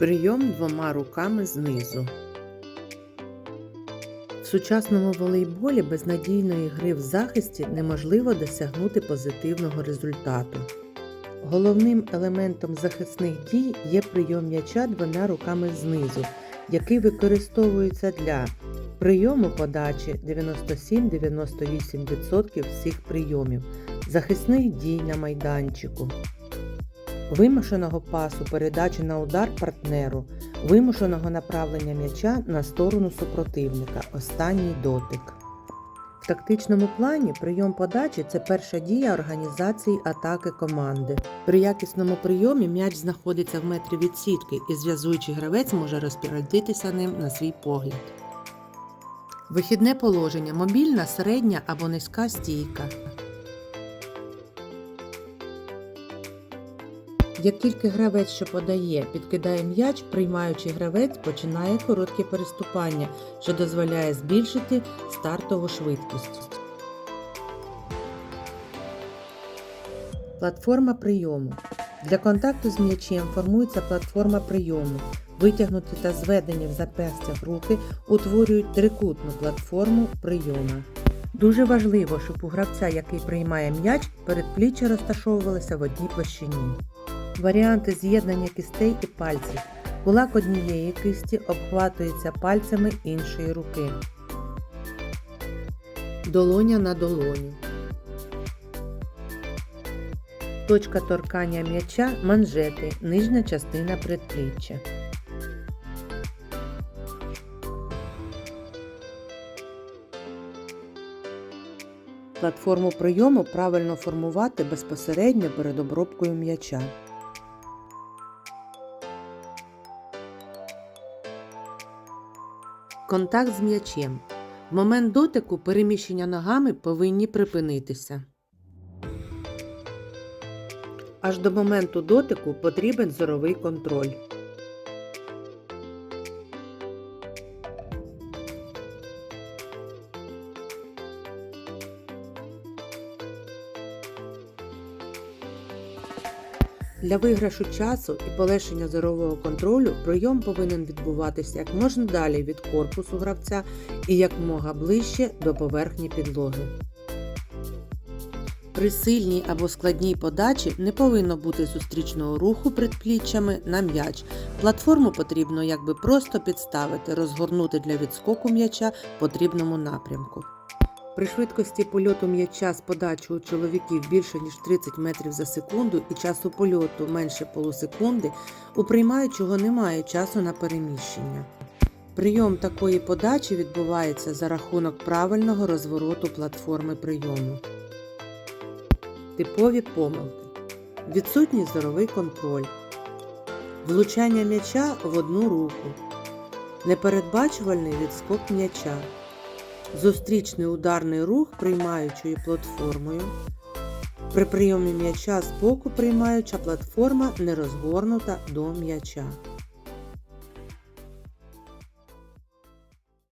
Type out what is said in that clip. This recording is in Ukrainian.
Прийом двома руками знизу. В сучасному волейболі без надійної гри в захисті неможливо досягнути позитивного результату. Головним елементом захисних дій є прийом м'яча двома руками знизу, який використовується для прийому подачі 97-98% всіх прийомів, захисних дій на майданчику, вимушеного пасу передачі на удар партнеру, вимушеного направлення м'яча на сторону супротивника, останній дотик. В тактичному плані прийом подачі це перша дія організації атаки команди. При якісному прийомі м'яч знаходиться в метрі від сітки і зв'язуючий гравець може розпорядитися ним на свій погляд. Вихідне положення мобільна, середня або низька стійка. Як тільки гравець, що подає, підкидає м'яч, приймаючий гравець починає коротке переступання, що дозволяє збільшити стартову швидкість. Платформа прийому. Для контакту з м'ячем формується платформа прийому. Витягнуті та зведені в зап'ястях руки утворюють трикутну платформу прийому. Дуже важливо, щоб у гравця, який приймає м'яч, передпліччя розташовувалися в одній площині. Варіанти з'єднання кістей і пальців. Кулак однієї кисті обхватується пальцями іншої руки. Долоня на долоню. Точка торкання м'яча манжети, нижня частина предпліччя. Платформу прийому правильно формувати безпосередньо перед обробкою м'яча. Контакт з м'ячем. В момент дотику переміщення ногами повинні припинитися. Аж до моменту дотику потрібен зоровий контроль. Для виграшу часу і полегшення зорового контролю прийом повинен відбуватися як можна далі від корпусу гравця і якмога ближче до поверхні підлоги. При сильній або складній подачі не повинно бути зустрічного руху предпліччями на м'яч. Платформу потрібно якби просто підставити, розгорнути для відскоку м'яча в потрібному напрямку. При швидкості польоту м'яча з подачі у чоловіків більше ніж 30 метрів за секунду і часу польоту менше полусекунди, у приймаючого немає часу на переміщення. Прийом такої подачі відбувається за рахунок правильного розвороту платформи прийому. Типові помилки. Відсутній зоровий контроль. Влучання м'яча в одну руку. Непередбачувальний відскок м'яча. Зустрічний ударний рух приймаючою платформою. При прийомі м'яча з боку приймаюча платформа не розгорнута до м'яча.